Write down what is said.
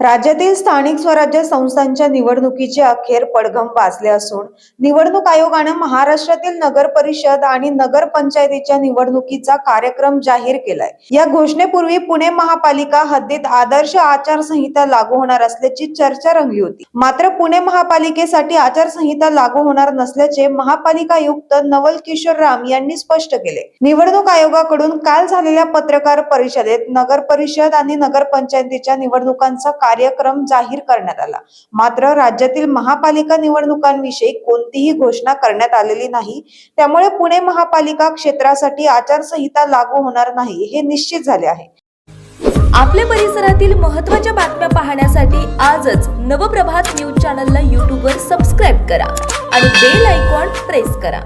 राज्यातील स्थानिक स्वराज्य संस्थांच्या निवडणुकीचे अखेर पडघम वाजले असून निवडणूक आयोगानं महाराष्ट्रातील नगर परिषद आणि नगर पंचायतीच्या निवडणुकीचा कार्यक्रम जाहीर केलाय. या घोषणेपूर्वी पुणे महापालिका हद्दीत आदर्श आचारसंहिता लागू होणार असल्याची चर्चा रंगली होती. मात्र पुणे महापालिकेसाठी आचारसंहिता लागू होणार नसल्याचे महापालिका आयुक्त नवल किशोर राम यांनी स्पष्ट केले. निवडणूक आयोगाकडून काल झालेल्या पत्रकार परिषदेत नगर परिषद आणि नगरपंचायतीच्या निवडणुकांचा कार्यक्रम जाहीर करण्यात आला. मात्र राज्यातील महापालिका निवडणुकांविषयी कोणतीही घोषणा करण्यात आलेली नाही. त्यामुळे पुणे महापालिका क्षेत्रासाठी आचारसंहिता लागू होणार नाही हे निश्चित झाले आहे. आपल्या परिसरातील महत्त्वाच्या बातम्या पाहण्यासाठी आजच नवप्रभात न्यूज चॅनलला यूट्यूबवर सबस्क्राईब करा आणि बेल आयकॉन प्रेस करा.